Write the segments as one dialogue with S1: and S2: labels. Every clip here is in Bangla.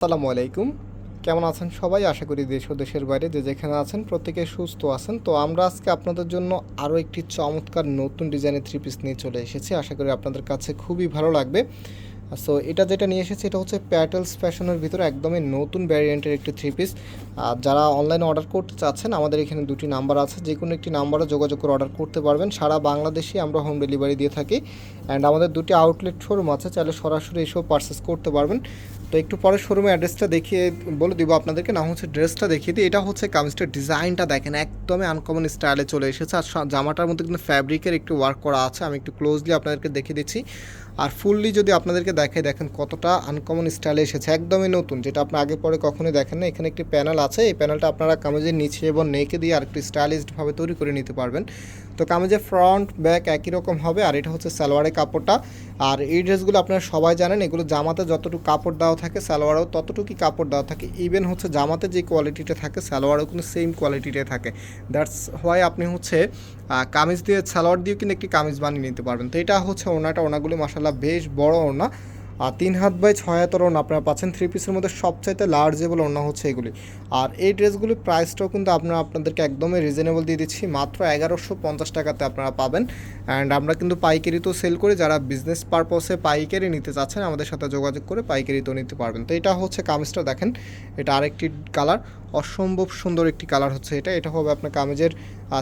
S1: আসসালামু আলাইকুম। কেমন আছেন সবাই? আশা করি দেশ ও দেশের বাইরে যে যেখানে আছেন প্রত্যেকে সুস্থ আছেন। তো আমরা আজকে আপনাদের জন্য আরও একটি চমৎকার নতুন ডিজাইনের থ্রি পিস নিয়ে চলে এসেছি। আশা করি আপনাদের কাছে খুবই ভালো লাগবে। সো এটা যেটা নিয়ে এসেছি, এটা হচ্ছে প্যাটেলস ফ্যাশনের ভিতরে একদমই নতুন ভ্যারিয়েন্টের একটি থ্রি পিস আর যারা অনলাইনে অর্ডার করতে চাচ্ছেন, আমাদের এখানে দুটি নাম্বার আছে। যে কোনো একটি নাম্বারে যোগাযোগ করে অর্ডার করতে পারবেন। সারা বাংলাদেশে আমরা হোম ডেলিভারি দিয়ে থাকি। অ্যান্ড আমাদের দুটি আউটলেট শোরুম আছে, চাইলে সরাসরি এসেও পারচেস করতে পারবেন। তো একটু পরে শোরুমের অ্যাড্রেসটা দেখিয়ে বলে দিব আপনাদেরকে। না, হচ্ছে ড্রেসটা দেখিয়ে দিই। এটা হচ্ছে কামিজটার ডিজাইনটা দেখেন, একদমই আনকমন স্টাইলে চলে এসেছে। আর জামাটার মধ্যে কিন্তু ফ্যাব্রিকের একটু ওয়ার্ক করা আছে। আমি একটু ক্লোজলি আপনাদেরকে দেখিয়ে দিচ্ছি। আর ফুললি যদি আপনাদেরকে দেখে দেখেন কতটা আনকমন স্টাইলে এসেছে। একদমই নতুন, যেটা আপনি আগে পরে কখনোই দেখেন না এখানে একটি প্যানেল আছে। এই প্যানেলটা আপনারা কামিজের নিচে এবং নেকে দিয়ে আর একটু তৈরি করে নিতে পারবেন। তো কামিজের ফ্রন্ট ব্যাক একই রকম হবে। আর এটা হচ্ছে সালোয়ারের কাপড়টা। আর এই ড্রেসগুলো আপনারা সবাই জানেন, এগুলো জামাতে যতটুকু কাপড় দেওয়া থাকে, সালোয়ারও ততটুকুই কাপড় দেওয়া থাকে। ইভেন হচ্ছে জামাতে যে কোয়ালিটিটা থাকে, সালোয়ারও কিন্তু সেম কোয়ালিটিটাই থাকে। দ্যাটস হোয়াই আপনি হচ্ছে কামিজ দিয়ে, সালোয়ার দিয়েও কিন্তু একটি কামিজ বানিয়ে নিতে পারবেন। তো এটা হচ্ছে ওনাটা ওনাগুলি মাসাল্লাহ বেশ বড় ওনা আর তিন হাত বাই ছয় ওনা আপনারা পাচ্ছেন থ্রি পিসের মধ্যে সবচাইতে লার্জেবল ওনা হচ্ছে এগুলি। আর এই ড্রেসগুলির প্রাইসটাও কিন্তু আপনারা আপনাদেরকে একদমই রিজনেবল দিয়ে দিচ্ছি, মাত্র এগারোশো পঞ্চাশ টাকাতে আপনারা পাবেন। অ্যান্ড আমরা কিন্তু পাইকারি তো সেল করি, যারা বিজনেস পারপসে পাইকারি নিতে চাচ্ছেন, আমাদের সাথে যোগাযোগ করে পাইকারি তো নিতে পারবেন। তো এটা হচ্ছে কামিজটা দেখেন, এটা আরেকটি কালার অসম্ভব সুন্দর একটি কালার হচ্ছে এটা। এটা হবে আপনার কামিজের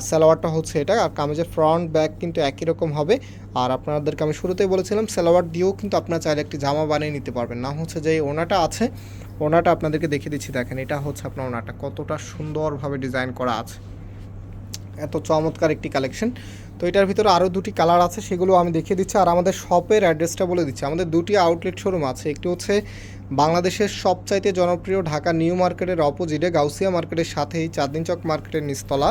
S1: সালোয়ারটা হচ্ছে এটা। আর কামিজের ফ্রন্ট ব্যাক কিন্তু একই রকম হবে। আর আপনাদেরকে আমি শুরুতেই বলেছিলাম, সালোয়ার দিয়েও কিন্তু আপনারা চাইলে একটি জামা বানিয়ে নিতে পারবেন। না হচ্ছে যে ওনাটা আছে। ওনাটা আপনাদেরকে দেখিয়ে দিচ্ছি, দেখেন, এটা হচ্ছে আপনার ওনাটা। কতটা সুন্দরভাবে ডিজাইন করা আছে। এত চমৎকার একটি কালেকশন তো এটার ভিতরে আরও দুটি কালার আছে সেগুলো আমি দেখিয়ে দিচ্ছি। আর আমাদের শপের অ্যাড্রেসটা বলে দিচ্ছি। আমাদের দুটি আউটলেট শোরুম আছে। একটি হচ্ছে বাংলাদেশের সবচাইতে জনপ্রিয় ঢাকা নিউ মার্কেটের অপোজিটে গাউসিয়া মার্কেটের সাথেই চাঁদিনচক চক মার্কেটের নিচতলা।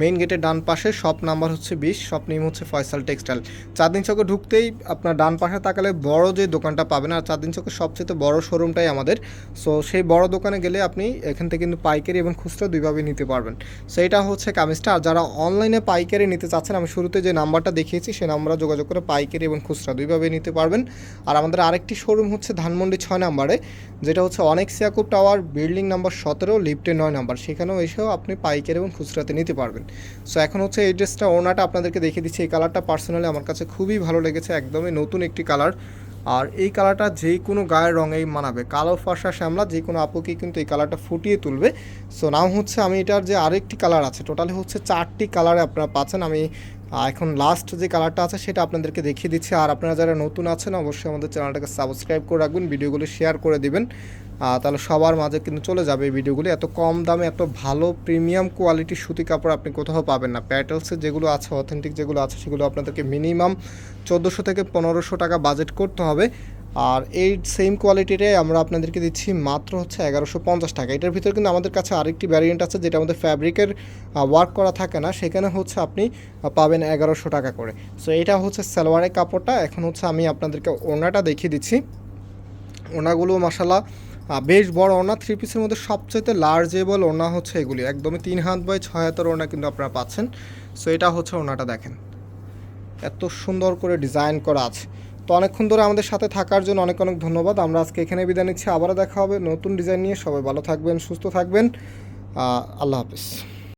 S1: মেইন গেটের ডান পাশে শপ নাম্বার হচ্ছে বিশ, শপ নেম হচ্ছে ফয়সাল টেক্সটাইল। চাঁদনি চকে ঢুকতেই আপনার ডান পাশে তাকালে বড় যে দোকানটা পাবেন, আর চাঁদনি চকের সবচেয়ে বড় শোরুমটাই আমাদের। সো সেই বড় দোকানে গেলে আপনি এখান থেকে কিন্তু পাইকারি এবং খুচরা দুইভাবে নিতে পারবেন। সো এটা হচ্ছে কামিজটা। আর যারা অনলাইনে পাইকারি নিতে চাচ্ছেন, আমি শুরুতে যে নাম্বারটা দেখিয়েছি, সেই নাম্বারে যোগাযোগ করে পাইকারি এবং খুচরা দুইভাবে নিতে পারবেন। আর আমাদের আরেকটি শোরুম হচ্ছে ধানমন্ডি ছয় নাম্বারে, যেটা হচ্ছে অনেক সিয়াকুব টাওয়ার, বিল্ডিং নাম্বার সতেরো লিফটে নয় নাম্বার। সেখানেও এসেও আপনি পাইকারি এবং খুচরাতে নিতে পারবেন। সো এখন হচ্ছে এই ড্রেসটা ওনাটা আপনাদেরকে দেখিয়ে দিচ্ছি। এই কালারটা পার্সোনালি আমার কাছে খুবই ভালো লেগেছে, একদমই নতুন একটি কালার। আর এই কালারটা যে কোনো গায়ের রঙেই মানাবে। কালো ফর্সা শ্যামলা, যে কোনো আপুকেই কিন্তু এই কালারটা ফুটিয়ে তুলবে। সো নাও হচ্ছে, আমি এটার যে আরেকটি কালার আছে টোটালি হচ্ছে চারটি কালারে আপনারা পাচ্ছেন। আমি এখন লাস্ট যে কালারটা আছে, সেটা আপনাদেরকে দেখিয়ে দিচ্ছি। আর আপনারা যারা নতুন আছেন, অবশ্যই আমাদের চ্যানেলটাকে সাবস্ক্রাইব করে রাখবেন, ভিডিওগুলো শেয়ার করে দিবেন। তাহলে সবার মাঝে কিন্তু চলে যাবে এই ভিডিওগুলি। এত কম দামে, এত ভালো প্রিমিয়াম কোয়ালিটির সুতি কাপড় আপনি কোথাও পাবেন না। প্যাটেলসের যেগুলো আছে অথেন্টিক যেগুলো আছে, সেগুলো আপনাদেরকে মিনিমাম চোদ্দোশো থেকে পনেরোশো টাকা বাজেট করতে হবে। আর এই সেম কোয়ালিটিটাই আমরা আপনাদেরকে দিচ্ছি মাত্র হচ্ছে এগারোশো পঞ্চাশ টাকা। এটার ভিতরে কিন্তু আমাদের কাছে আরেকটি ভ্যারিয়েন্ট আছে, যেটা আমাদের ফ্যাব্রিকের ওয়ার্ক করা থাকে না। সেখানে হচ্ছে আপনি পাবেন এগারোশো টাকা করে। সো এটা হচ্ছে সালোয়ারের কাপড়টা। এখন হচ্ছে আমি আপনাদেরকে ওনাটা দেখিয়ে দিচ্ছি। ওনাগুলো মশালা বেশ বড় ওনা থ্রি পিসের মধ্যে সবচেয়ে লার্জেবল ওনা হচ্ছে এগুলি। একদমই তিন হাত বাই ছয় হাতের ওনা কিন্তু আপনারা পাচ্ছেন। সো এটা হচ্ছে ওনাটা দেখেন। এত সুন্দর করে ডিজাইন করা আছে। তো অনেকক্ষণ ধরে আমাদের সাথে থাকার জন্য অনেক অনেক ধন্যবাদ। আমরা আজকে এখানে বিদায় নিচ্ছি। আবারও দেখা হবে নতুন ডিজাইন নিয়ে। সবাই ভালো থাকবেন, সুস্থ থাকবেন। আল্লাহ হাফিজ।